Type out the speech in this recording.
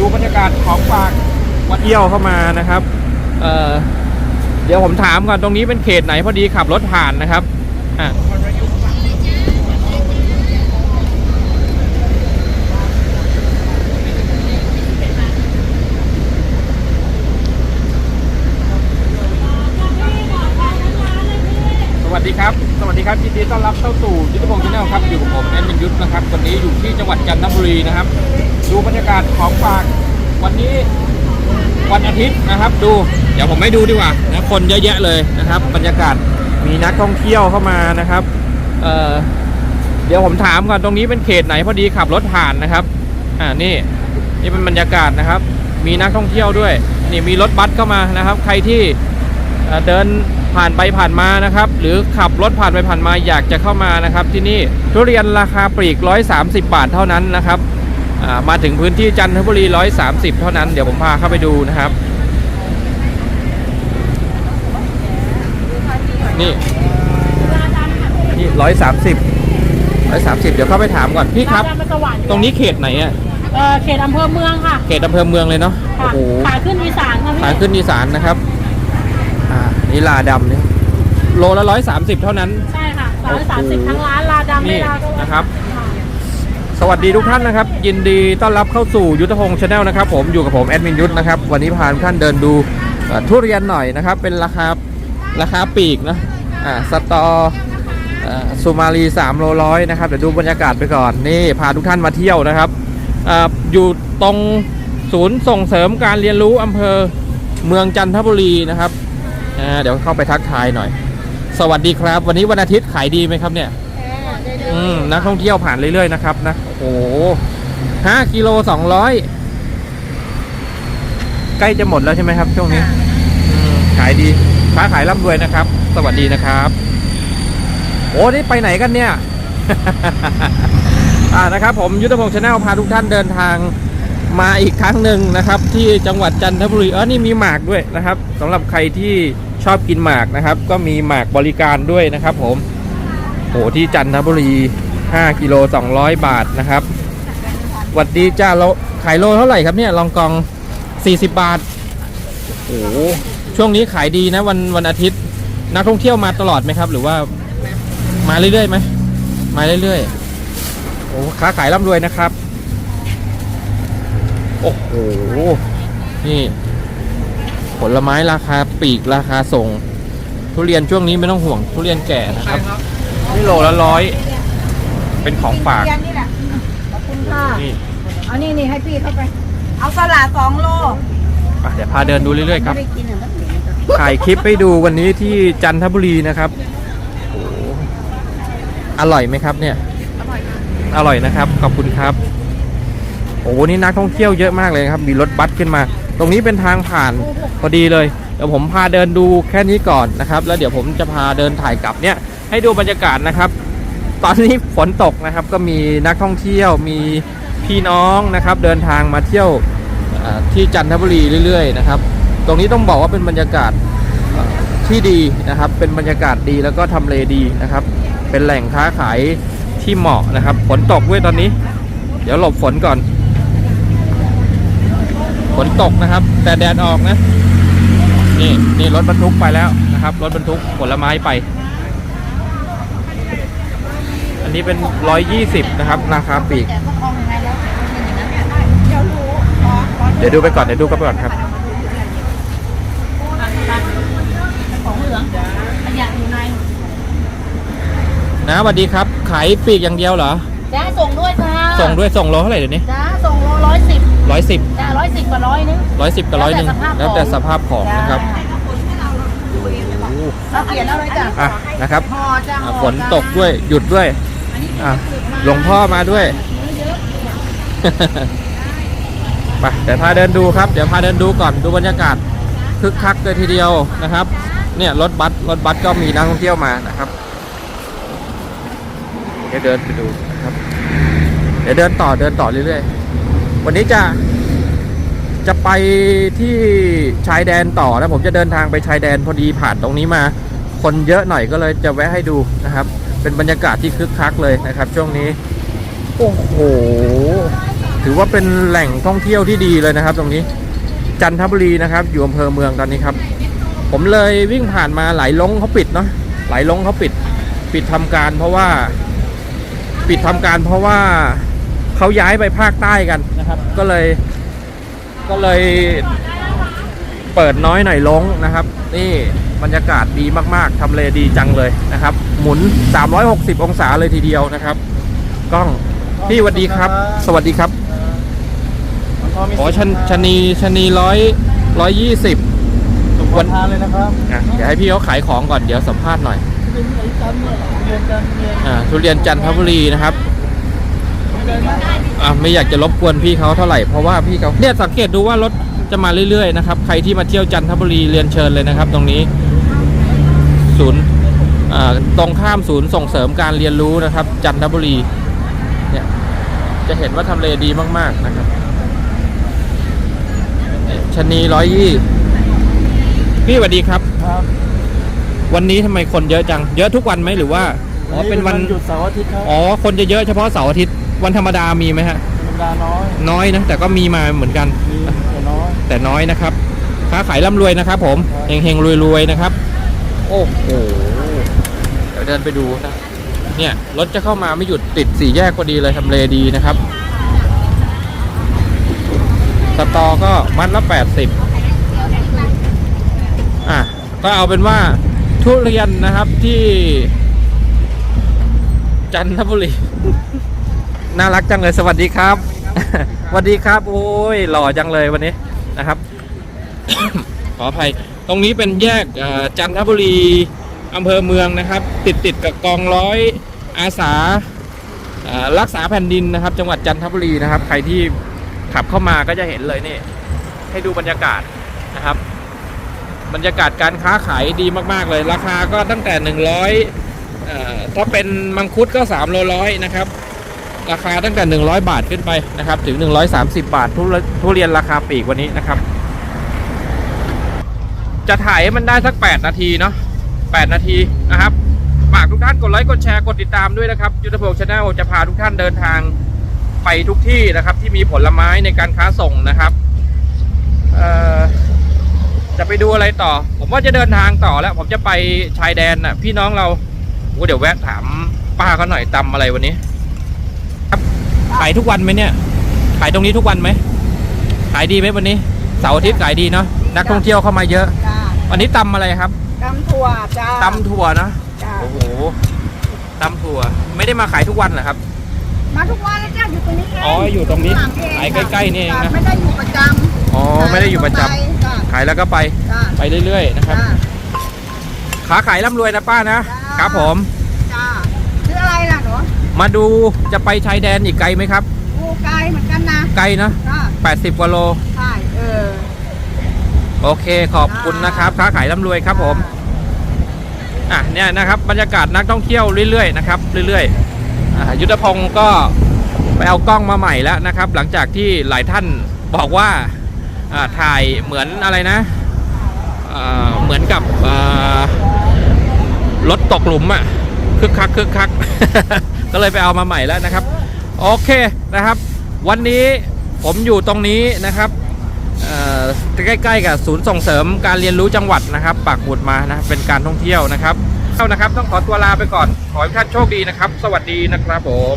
ดูบรรยากาศของฝากวัดเยี่ยวเข้ามานะครับเเดี๋ยวผมถามก่อนตรงนี้เป็นเขตไหนพอดีขับรถผ่านนะครับอะ วัสดีครับสวัสดีครับยินดีต้อนรับเข้าสู่ยุทธพงศ์ชาแนลครับอยู่กับผมแอนมินยุทธนะครับวันนี้อยู่ที่จังหวัดจันทบุรีนะครับ ดูบรรยากาศของฝากวันนี้วันอาทิตย์นะครับ ดูเดี๋ยวผมไม่ดูดีกว่านะคนเยอะแยะเลยนะครับ บรรยากาศมีนักท่องเที่ยวเข้ามานะครับเออเดี๋ยวผมถามก่อนตรงนี้เป็นเขตไหนพอดีขับรถผ่านนะครับอ่านี่นี่เป็นบรรยากาศนะครับ มีนักท่องเที่ยวด้วยนี่มีรถบัสเข้ามานะครับ ใครที่ เอ่อเดินผ่านไปผ่านมานะครับ หรือขับรถผ่านไปผ่านมาอยากจะเข้ามานะครับ ที่นี่ทุเรียนราคาปลีก 130 บาทเท่านั้นนะครับอ่ามาถึงพื้นที่จันทบุรี 130 เท่านั้นเดี๋ยวผมพาเข้าไปดูนะครับ นี่นี่130 130เดี๋ยวเข้าไปถามก่อนพี่ครับร้านมันสว่างอยู่ตรงนี้เขตไหนอะเออเขตอำเภอเมืองค่ะ เขตอำเภอเมืองเลยเนาะโอ้ค่ะโหขาขึ้นอีสานค่ะพี่ทางขึ้นอีสานนะครับอ่า นี่ลาดำเนี่ยโลละ130เท่านั้น ใช่ค่ะร้อยสามสิบทั้งร้านลาดำนี่ไม่ลาก็นะครับค่ะสวัสดีทุกท่านนะครับ ยินดีต้อนรับเข้าสู่ยุทธพงศ์ชาแนลนะครับ ผมอยู่กับผมแอดมินยุทธนะครับ วันนี้พาทุกท่านเดินดูเอ่อทุเรียนหน่อยนะครับ เป็นราคาราคาปีกนะอ่าสตอเอ่อสุมาลี3โลร้อยนะครับเดี๋ยวดูบรรยากาศไปก่อนนี่พาทุกท่านมาเที่ยวนะครับอาอยู่ตรงศูนย์ส่งเสริมการเรียนรู้อำเภอเมืองจันทบุรีนะครับ อ่าเดี๋ยวเข้าไปทักทายหน่อย สวัสดีครับ วันนี้วันอาทิตย์ขายดีไหมครับเนี่ย อืมนักท่องเที่ยวผ่านเรื่อยๆนะครับนะ โอ้โหห้ากิโลสองร้อยใกล้จะหมดแล้วใช่ไหมครับ ช่วงนี้อืมขายดีค้าขายร่ำรวยนะครับ สวัสดีนะครับ โอ้นี่ไปไหนกันเนี่ย อ่านะครับ ผมยุทธพงศ์ชาแนลพาทุกท่านเดินทาง มาอีกครั้งหนึ่งนะครับที่จังหวัดจันทบุรีเออนี่มีหมากด้วยนะครับสำหรับใครที่ชอบกินหมากนะครับ ก็มีหมากบริการด้วยนะครับ ผมโอ้ที่จันทบุรี 5กิโล200 บาทนะครับวัดดีจ้าเราขายโลเท่าไหร่ครับเนี่ยลองกอง 40 บาทโอ้โหช่วงนี้ขายดีนะวันวันอาทิตย์ นักท่องเที่ยวมาตลอดไหมครับ หรือว่ามาเรื่อยๆไหมมาเรื่อยๆโอ้ค้าขายร่ำรวยนะครับ โอ้โห นี่ ผลไม้ราคาปีกราคาส่ง ทุเรียนช่วงนี้ไม่ต้องห่วง ทุเรียนแก่นะครับ นี่โลละร้อย เป็นของฝากเรียนนี่แหละขอบคุณค่ะนี่เอานี่นี่ให้พี่เข้าไป เอาสลัดสองโลอะเดี๋ยวพาเดินดูเรื่อยๆครับไม่ได้กินอะมันเหม็นถ่ายคลิปให้ดูวันนี้ที่จันทบุรีนะครับโอ้โหอร่อยไหมครับเนี่ย อร่อยนะครับ ขอบคุณครับโอ้โหนี่นักท่องเที่ยวเยอะมากเลยครับมีรถบัสขึ้นมา ตรงนี้เป็นทางผ่านพอดีเลยเดี๋ยวผมพาเดินดูแค่นี้ก่อนนะครับ แล้วเดี๋ยวผมจะพาเดินถ่ายกลับเนี่ยให้ดูบรรยากาศนะครับ ตอนนี้ฝนตกนะครับ ก็มีนักท่องเที่ยวมีพี่น้องนะครับ เดินทางมาเที่ยวที่จันทบุรีเรื่อยๆนะครับ ตรงนี้ต้องบอกว่าเป็นบรรยากาศที่ดีนะครับ เป็นบรรยากาศดีแล้วก็ทำเลดีนะครับ เป็นแหล่งค้าขายที่เหมาะนะครับ ฝนตกด้วยตอนนี้ เดี๋ยวหลบฝนก่อน นตกนะครับ แต่แดดออกนะ นี่นี่รถบรรทุกไปแล้วนะครับ รถบรรทุกผลไม้ไป อันนี้เป็น120นะครับ ราคาปลีกแต่ต้องเอายังไงแล้วเป็นอย่างนั้นเนี่ยเดี๋ยวรู้ขอขอเดี๋ยวดูไปก่อนเดี๋ยวดูกันไปก่อนครับของเหลืองขยะอยู่ในนะสวัสดีครับ ขายปลีกอย่างเดียวเหรอจ้าส่งด้วยค่ะส่งด้วยส่งโลเท่าไหร่เดี๋ยวนี้จ้าส่งโลร้อยสิบ ร้อยสิบจ้าร้อยสิบกับร้อยนึง ร้อยสิบกับร้อยหนึ่งแล้แล้ววแต่แต่สสภาภาพพของนะครับเราเปลี่ยนเอาเลยจ้ะอะนะครับพอจะอะฝนตกด้วยหยุดด้วยอะหลวงพ่อมาด้วยไปเดี๋ยวพาเดินดูครับ เดี๋ยวพาเดินดูก่อนดูบรรยากาศคึกคักเลยทีเดียวนะครับ เนี่ยรถบัสรถบัสก็มีนักท่องเที่ยวมานะครับ เดี๋ยวเดินไปดูนะครับ เดี๋ยวเดินต่อเดินต่อเรื่อยๆ วันนี้จะจะไปที่ชายแดนต่อนะผมจะเดินทางไปชายแดนพอดีผ่านตรงนี้มา คนเยอะหน่อยก็เลยจะแวะให้ดูนะครับ เป็นบรรยากาศที่คึกคักเลยนะครับ ช่วงนี้ โอ้โห ถือว่าเป็นแหล่งท่องเที่ยวที่ดีเลยนะครับ ตรงนี้จันทบุรีนะครับ อยู่อำเภอเมืองตอนนี้ครับ ผมเลยวิ่งผ่านมาหลายลงเขาปิดเนาะหลายลงเขาปิด ปิดทำการเพราะว่า ปิดทำการเพราะว่า เขาย้ายไปภาคใต้กันนะครับ ก็เลย ก็เลยเปิดน้อยหน่อยลงนะครับ นี่บรรยากาศดีมากๆทำเลดีจังเลยนะครับ หมุน 360 องศาเลยทีเดียวนะครับ กล้องพี่สวัสดีครับ สวัสดีครับอ๋อชนชะนีชะนีร้อยร้อยยี่สิบวันทานเลยนะครับอะเดี๋ยวให้พี่เขาขายของก่อนเดี๋ยวสัมภาษณ์หน่อยเรียนกันเรียนอ่าทุเรียนจันทบุรีนะครับ อ่าไม่อยากจะรบกวนพี่เขาเท่าไหร่เพราะว่าพี่เขาเนี่ยสังเกตดูว่ารถจะมาเรื่อยๆนะครับใครที่มาเที่ยวจันทบุรีเรียนเชิญเลยนะครับ ตรงนี้ศูนย์อ่าตรงข้ามศูนย์ส่งเสริมการเรียนรู้นะครับ จันทบุรีเนี่ยจะเห็นว่าทำเลดีมากๆนะครับเนี่ยชะนีร้อยยี่พี่สวัสดีครับครับ วันนี้ทำไมคนเยอะจัง เยอะทุกวันไหมหรือว่าอ๋อเป็นวันหยุดเสาร์อาทิตย์ครับอ๋อคนจะเยอะเฉพาะเสาร์อาทิตย์ วันธรรมดามีไหมฮะ ธรรมดาน้อย น้อยนะ แต่ก็มีมาเหมือนกัน มีแต่น้อย แต่น้อยนะครับ ค้าขายร่ำรวยนะครับผมครับเฮงเฮงรวยรวยๆนะครับ โอ้โห เดี๋ยวเดินไปดูนะ เนี่ยรถจะเข้ามาไม่หยุดติดสี่แยกพอดีเลยทำเลดีนะครับ สตอก็มัดละแปดสิบอะ ก็เอาเป็นว่าทุเรียนนะครับที่จันทบุรี น่ารักจังเลยสวัสดีครับสวัสดีครับ โอ้ยหล่อจังเลยวันนี้นะครับ ขออภัย ตรงนี้เป็นแยกจันทบุรีอำเภอเมืองนะครับ ติดติดกับกองร้อยอาสารักษาแผ่นดินนะครับ จังหวัดจันทบุรีนะครับ ใครที่ขับเข้ามาก็จะเห็นเลยนี่ ให้ดูบรรยากาศนะครับ บรรยากาศการค้าขายดีมาก ๆ เลย ราคาก็ตั้งแต่ 100เอ่อถ้าเป็นมังคุดก็3โลร้อยนะครับ ราคาตั้งแต่ 100 บาทขึ้นไปนะครับ ถึง 130 บาททุเรทุเรียนราคาปีกวันนี้นะครับ จะถ่ายให้มันได้สัก 8 นาทีเนาะ8 นาทีนะครับฝากทุกท่านกดไลค์กดแชร์กดติดตามด้วยนะครับยุทธพงศ์ชาแนลจะพาทุกท่านเดินทางไปทุกที่นะครับ ที่มีผลไม้ในการค้าส่งนะครับจะไปดูอะไรต่อ ผมว่าจะเดินทางต่อแล้ว ผมจะไปชายแดนน่ะพี่น้องเราโอ้เดี๋ยวแวะถามป้าเขาหน่อยตำอะไรวันนี้ ขายทุกวันไหมเนี่ย ขายตรงนี้ทุกวันไหม ขายดีไหมวันนี้ เสาร์อาทิตย์ขายดีเนาะ นักท่องเที่ยวเข้ามาเยอะ จ้าวันนี้ตำอะไรครับตำถั่วจ้าตำถั่วนะจ้าโอ้โหตำถั่ว ไม่ได้มาขายทุกวันเหรอครับ มาทุกวันแล้วจ้าอยู่ตรงนี้เองอ๋ออยู่ตรงนี้ข้างหลังเองขายใกล้ๆนี่เองนะ จ้ไม่ได้อยู่ประจำอ๋อ ไม่ได้อยู่ประจำขายทั่วไปจ้าขายแล้วก็ไป จ้าไปเรื่อยๆนะครับ จ้า ขาขายร่ำรวยนะป้านะ จ้า ครับผม จ้าชื่ออะไรล่ะหนู มาดูจะไปชายแดนอีกไกลไหมครับกูไกลเหมือนกันนะไกลนะจ้า80กว่าโล ใช่เออ โอเคขอบคุณนะครับค้าขายร่ำรวยครับผม อะเนี่ยนะครับบรรยากาศนักท่องเที่ยวเรื่อยๆนะครับเรื่อยๆอ่ายุทธพงศ์ก็ไปเอากล้องมาใหม่แล้วนะครับ หลังจากที่หลายท่านบอกว่าอ่าถ่ายเหมือนอะไรนะอ่าเหมือนกับอ่ารถตกหลุมอะ่ะ คึกคักคึกคัก ก็เลยไปเอามาใหม่แล้วนะครับ โอเคนะครับ วันนี้ผมอยู่ตรงนี้นะครับใกล้ๆกับศูนย์ส่งเสริมการเรียนรู้จังหวัดนะครับปักหมุดมานะเป็นการท่องเที่ยวนะครับเท่านะครับต้องขอตัวลาไปก่อน ขอให้ท่านโชคดีนะครับ สวัสดีนะครับผม